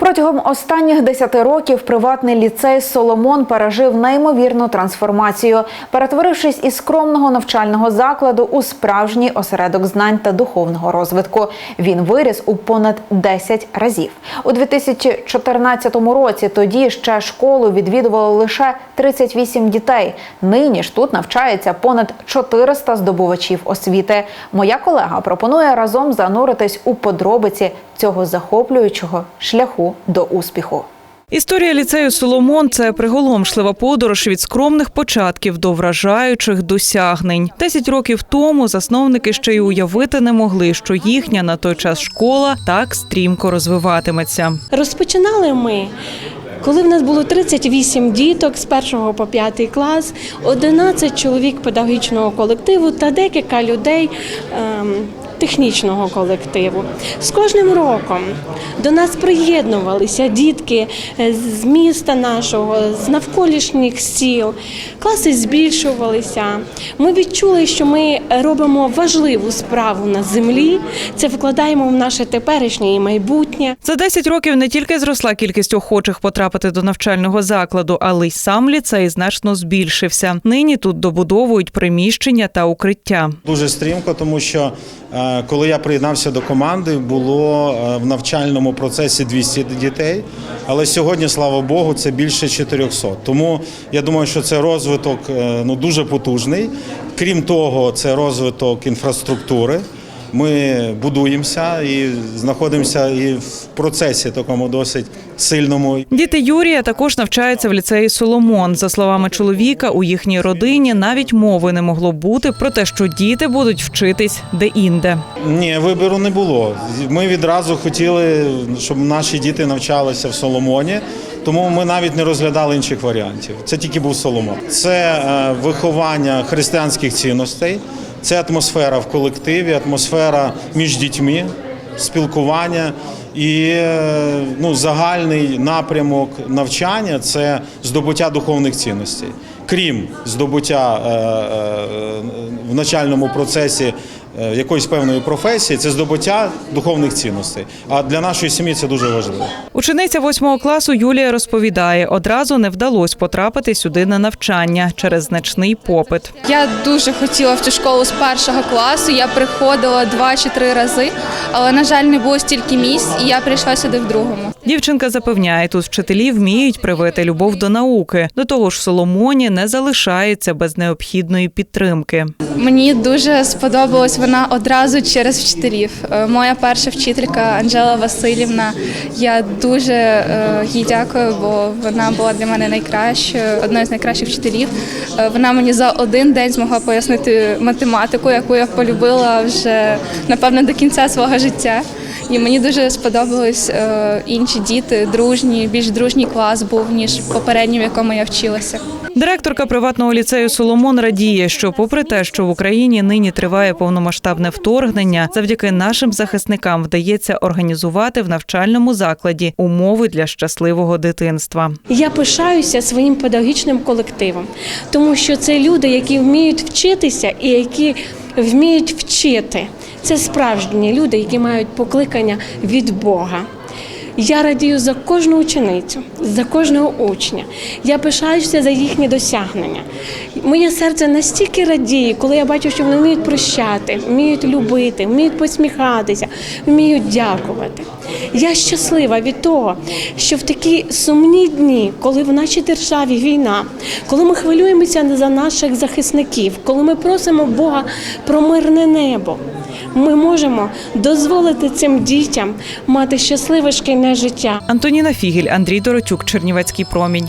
Протягом останніх 10 років приватний ліцей Соломон пережив неймовірну трансформацію, перетворившись із скромного навчального закладу у справжній осередок знань та духовного розвитку. Він виріс у понад 10 разів. У 2014 році тоді ще школу відвідувало лише 38 дітей. Нині ж тут навчається понад 400 здобувачів освіти. Моя колега пропонує разом зануритись у подробиці цього захоплюючого шляху до успіху. Історія ліцею Соломон це приголомшлива подорож від скромних початків до вражаючих досягнень. Десять років тому засновники ще й уявити не могли, що їхня на той час школа так стрімко розвиватиметься. Розпочинали ми. Коли в нас було 38 діток з 1 по 5 клас, 11 чоловік педагогічного колективу та декілька людей ем, технічного колективу. З кожним роком до нас приєднувалися дітки е, з міста нашого, з навколишніх сіл. Класи збільшувалися. Ми відчули, що ми робимо важливу справу на землі. Це вкладаємо в наше теперішнє і майбутнє. За 10 років не тільки зросла кількість охочих потрапити до навчального закладу, але й сам ліцей значно збільшився. Нині тут добудовують приміщення та укриття. Дуже стрімко, тому що е, коли я приєднався до команди, було е, в навчальному процесі 200 дітей, але сьогодні, слава Богу, це більше 400. Тому я думаю, що це розвиток е, ну, дуже потужний. Крім того, це розвиток інфраструктури. Ми будуємося і знаходимося і в процесі такому досить сильному. Діти Юрія також навчаються в ліцеї Соломон. За словами чоловіка, у їхній родині навіть мови не могло бути про те, що діти будуть вчитись де-інде. Ні, вибору не було. Ми відразу хотіли, щоб наші діти навчалися в Соломоні, тому ми навіть не розглядали інших варіантів. Це тільки був Соломон. Це е, виховання християнських цінностей, це атмосфера в колективі, атмосфера між дітьми, спілкування. І е, ну, загальний напрямок навчання це здобуття духовних цінностей. Крім здобуття е, е, в начальному процесі якоїсь певної професії, це здобуття духовних цінностей. А для нашої сім'ї це дуже важливо. Учениця восьмого класу Юлія розповідає, одразу не вдалося потрапити сюди на навчання через значний попит. Я дуже хотіла в цю школу з першого класу. Я приходила два чи три рази, але на жаль, не було стільки місць, і я прийшла сюди в другому. Дівчинка запевняє, тут вчителі вміють привити любов до науки. До того ж, Соломоні не залишається без необхідної підтримки. Мені дуже сподобалась вона одразу через вчителів. Е, Моя перша вчителька Анжела Васильівна. Я дуже е, їй дякую, бо вона була для мене найкращою, одною з найкращих вчителів. Е, Вона мені за один день змогла пояснити математику, яку я полюбила вже напевно до кінця свого життя. І мені дуже сподобались е, інші діти, дружні, більш дружній клас був ніж попередній, в якому я вчилася. Директорка приватного ліцею Соломон радіє, що, попри те, що в Україні нині триває повномасштабне вторгнення, завдяки нашим захисникам вдається організувати в навчальному закладі умови для щасливого дитинства. Я пишаюся своїм педагогічним колективом, тому що це люди, які вміють вчитися і які вміють вчити. Це справжні люди, які мають покликання від Бога. Я радію за кожну ученицю, за кожного учня. Я пишаюся за їхні досягнення. Моє серце настільки радіє, коли я бачу, що вони вміють прощати, вміють любити, вміють посміхатися, вміють дякувати. Я щаслива від того, що в такі сумні дні, коли в нашій державі війна, коли ми хвилюємося за наших захисників, коли ми просимо Бога про мирне небо, ми можемо дозволити цим дітям мати щасливе шкільне життя. Антоніна Фігель, Андрій Доротюк, Чернівецький промінь.